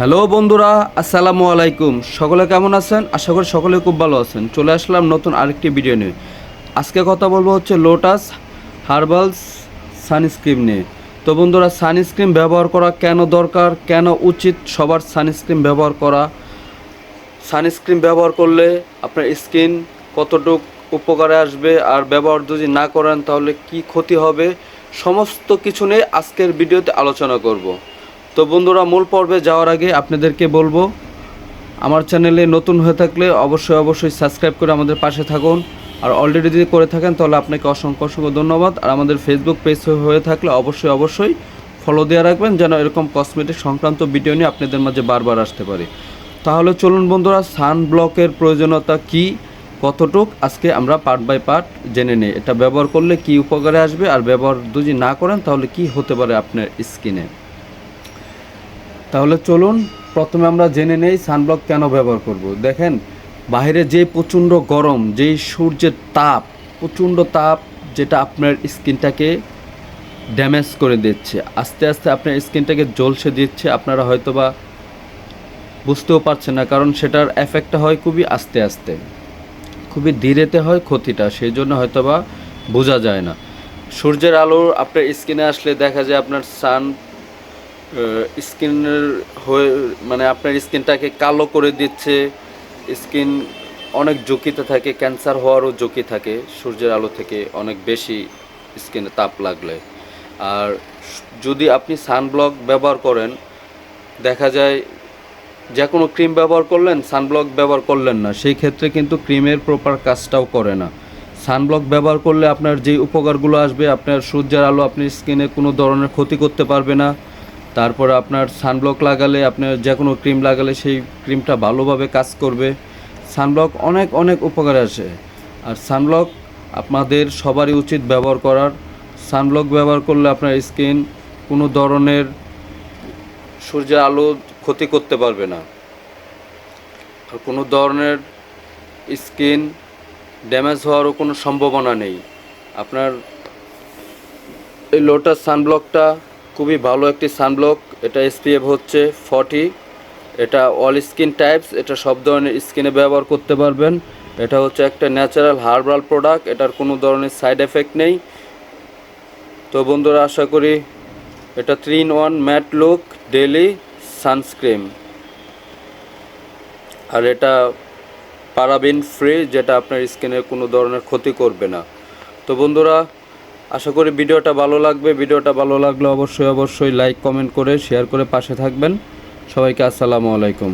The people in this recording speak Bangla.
হ্যালো বন্ধুরা, আসসালামু আলাইকুম। সকলে কেমন আছেন? আশা করি সকলে খুব ভালো আছেন। চলে আসলাম নতুন আরেকটি ভিডিও নিয়ে। আজকে কথা বলব হচ্ছে লোটাস হার্বালস সানস্ক্রিন নিয়ে। তো বন্ধুরা সানস্ক্রিন ব্যবহার করা কেন দরকার, কেন উচিত সবার সানস্ক্রিন ব্যবহার করা? সানস্ক্রিন ব্যবহার করলে আপনার স্কিন কতটুক উপকারে আসবে? আর ব্যবহার যদি না করেন তাহলে কি ক্ষতি হবে? সমস্ত কিছু নিয়ে আজকের ভিডিওতে আলোচনা করব। তো বন্ধুরা, মূল পর্বে যাওয়ার আগে আপনাদেরকে বলব, আমার চ্যানেলে নতুন হয়ে থাকলে অবশ্যই অবশ্যই সাবস্ক্রাইব করে আমাদের পাশে থাকুন। আর অলরেডি যদি করে থাকেন, তাহলে আপনাকে অসংখ্য অসংখ্য ধন্যবাদ। আর আমাদের ফেসবুক পেজ হয়ে থাকলে অবশ্যই অবশ্যই ফলো দিয়ে রাখবেন, যেন এরকম কসমেটিক সংক্রান্ত ভিডিও নিয়ে আপনাদের মাঝে বারবার আসতে পারি। তাহলে চলুন বন্ধুরা সান ব্লকের প্রয়োজনীয়তা কি, কতটুক, আজকে আমরা পার্ট বাই পার্ট জেনে নিই। এটা ব্যবহার করলে কি উপকারে আসবে, আর ব্যবহার যদি না করেন, তাহলে কি হতে পারে আপনার স্কিনে তাহলে চলুন, প্রথমে আমরা জেনে নেই সানব্লক কেন ব্যবহার করব। দেখেন বাইরে যে প্রচণ্ড গরম, যেই সূর্যের তাপ, প্রচণ্ড তাপ যেটা আপনার স্কিনটাকে ড্যামেজ করে দিচ্ছে। আস্তে আস্তে আপনার স্কিনটাকে জ্বলসে দিচ্ছে, আপনারা হয়তোবা বুঝতেও পারছেন না, কারণ সেটার এফেক্টটা হয় খুবই আস্তে আস্তে। খুবই ধীরেতে হয় ক্ষতিটা, সেই জন্য হয়তোবা বোঝা যায় না। সূর্যের আলো আপনার স্কিনে আসলে দেখা যায় আপনার সান স্কিনের হয়ে মানে আপনার স্কিনটাকে কালো করে দিচ্ছে। স্কিন অনেক ঝুঁকিতে থাকে, ক্যান্সার হওয়ারও ঝুঁকি থাকে। সূর্যের আলো থেকে অনেক বেশি স্কিনে তাপ লাগলে। আর যদি আপনি সানব্লক ব্যবহার করেন, দেখা যায় যে কোনো ক্রিম ব্যবহার করলেন, সানব্লক ব্যবহার করলেন না। সেই ক্ষেত্রে কিন্তু ক্রিমের প্রপার কাজটাও করে না। সানব্লক ব্যবহার করলে আপনার যে উপকারগুলো আসবে, আপনার সূর্যের আলো আপনার স্কিনে কোনো ধরনের ক্ষতি করতে পারবে না। তারপরে আপনার সানব্লক লাগালে, আপনার যে কোনো ক্রিম লাগালে সেই ক্রিমটা ভালোভাবে কাজ করবে। সানব্লক অনেক অনেক উপকারে আসে। আর সানব্লক আপনাদের সবারই উচিত ব্যবহার করার। সানব্লক ব্যবহার করলে আপনার স্কিন কোনো ধরনের সূর্যের আলো ক্ষতি করতে পারবে না। আর কোনো ধরনের স্কিন ড্যামেজ হওয়ারও কোনো সম্ভাবনা নেই। আপনার এই লোটাস সানব্লকটা খুবই ভালো একটি সানব্লক এটা এসপিএফ হচ্ছে ফর্টি এটা অল স্কিন টাইপস এটা সব ধরনের স্কিনে ব্যবহার করতে পারবেন। এটা হচ্ছে একটা ন্যাচারাল হার্বাল প্রোডাক্ট এটার কোনো ধরনের সাইড এফেক্ট নেই। তো বন্ধুরা, আশা করি এটা three in one matte look daily sunscreen আর এটা পারাবিন ফ্রি যেটা আপনার স্কিনের কোনো ধরনের ক্ষতি করবে না। তো বন্ধুরা আশা করি ভিডিওটা ভালো লাগবে। ভিডিওটা ভালো লাগলে অবশ্যই অবশ্যই লাইক কমেন্ট করে শেয়ার করে পাশে থাকবেন। সবাইকে আসসালামু আলাইকুম।